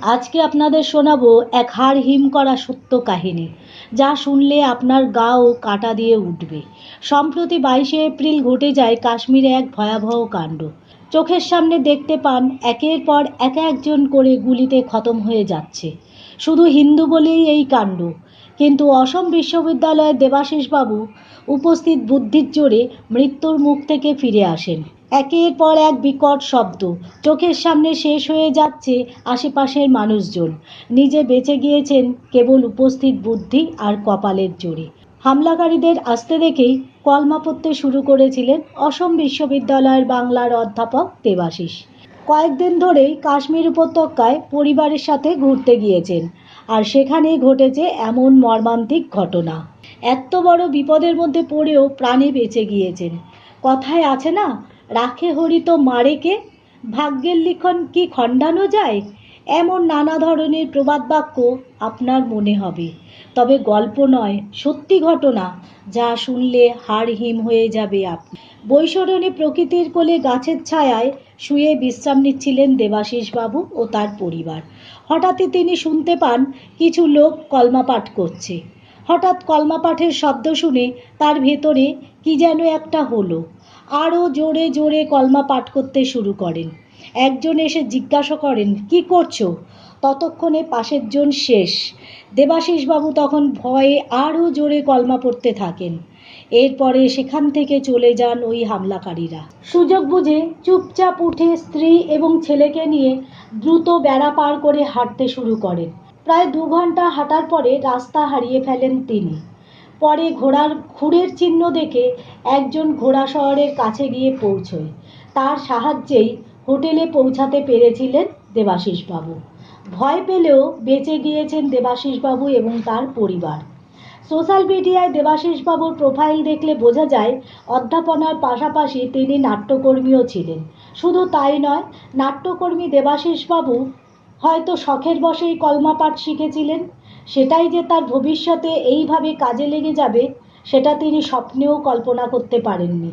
আজকে আপনাদের শোনাবো এক হাড় হিম করা সত্য কাহিনী, যা শুনলে আপনার গাও কাটা দিয়ে উঠবে। সম্প্রতি বাইশে এপ্রিল ঘটে যায় কাশ্মীরে এক ভয়াবহ কাণ্ড। চোখের সামনে দেখতে পান, একের পর এক একজন করে গুলিতে খতম হয়ে যাচ্ছে। শুধু হিন্দু বলেই এই কাণ্ড কিন্তু অসম বিশ্ববিদ্যালয়ের দেবাশিস বাবু উপস্থিত বুদ্ধির জোরে মৃত্যুর মুখ থেকে ফিরে আসেন। একের পর এক বিকট শব্দ। চোখের সামনে শেষ হয়ে যাচ্ছে আশেপাশের মানুষজন। নিজে বেঁচে গিয়েছেন কেবল উপস্থিত বুদ্ধি আর কপালের জোরে। হামলাকারীদের আসতে দেখেই কলমা পড়তে শুরু করেছিলেন অসম বিশ্ববিদ্যালয়ের বাংলার অধ্যাপক দেবাশিস। কয়েকদিন ধরেই কাশ্মীর উপত্যকায় পরিবারের সাথে ঘুরতে গিয়েছেন, আর সেখানেই ঘটেছে এমন মর্মান্তিক ঘটনা। এত বড় বিপদের মধ্যে পড়েও প্রাণে বেঁচে গিয়েছেন। কথায় আছে না, রাখে হরি তো মারে কে? ভাগ্যের লিখন কি খণ্ডানো যায়? এমন নানা ধরনের প্রবাদ বাক্য আপনার মনে হবে। তবে গল্প নয়, সত্যি ঘটনা, যা শুনলে হাড় হিম হয়ে যাবে আপনি বৈশরণী প্রকৃতির কোলে গাছের ছায়ায় শুয়ে বিশ্রাম নিচ্ছিলেন দেবাশিস বাবু ও তার পরিবার। হঠাৎই তিনি শুনতে পান কিছু লোক কলমা পাঠ করছে। হঠাৎ কলমা পাঠের শব্দ শুনে তার ভেতরে কি যেন একটা হলো। আরও জোরে জোরে কলমা পাঠ করতে শুরু করেন। একজন এসে জিজ্ঞাসা করেন, কি করছ? ততক্ষণে পাশের জন শেষ। দেবাশিসবাবু তখন ভয়ে আরও জোরে কলমা পড়তে থাকেন। এরপরে সেখান থেকে চলে যান ওই হামলাকারীরা। সুযোগ বুঝে চুপচাপ উঠে স্ত্রী এবং ছেলেকে নিয়ে দ্রুত বেড়া পার করে হাঁটতে শুরু করেন। প্রায় দু ঘণ্টা হাঁটার পরে রাস্তা হারিয়ে ফেলেন তিনি। পরে ঘোড়ার খুঁড়ের চিহ্ন দেখে একজন ঘোড়া শহরের কাছে গিয়ে পৌঁছয়। তার সাহায্যেই হোটেলে পৌঁছাতে পেরেছিলেন দেবাশিসবাবু। ভয় পেলেও বেঁচে গিয়েছেন দেবাশিসবাবু এবং তার পরিবার। সোশ্যাল মিডিয়ায় দেবাশিসবাবুর প্রোফাইল দেখলে বোঝা যায়, অধ্যাপনার পাশাপাশি তিনি নাট্যকর্মীও ছিলেন। শুধু তাই নয়, নাট্যকর্মী দেবাশিসবাবু হয়তো শখের বশেই কলমা পাঠ শিখেছিলেন। সেটাই যে তার ভবিষ্যতে এইভাবে কাজে লেগে যাবে, সেটা তিনি স্বপ্নেও কল্পনা করতে পারেননি।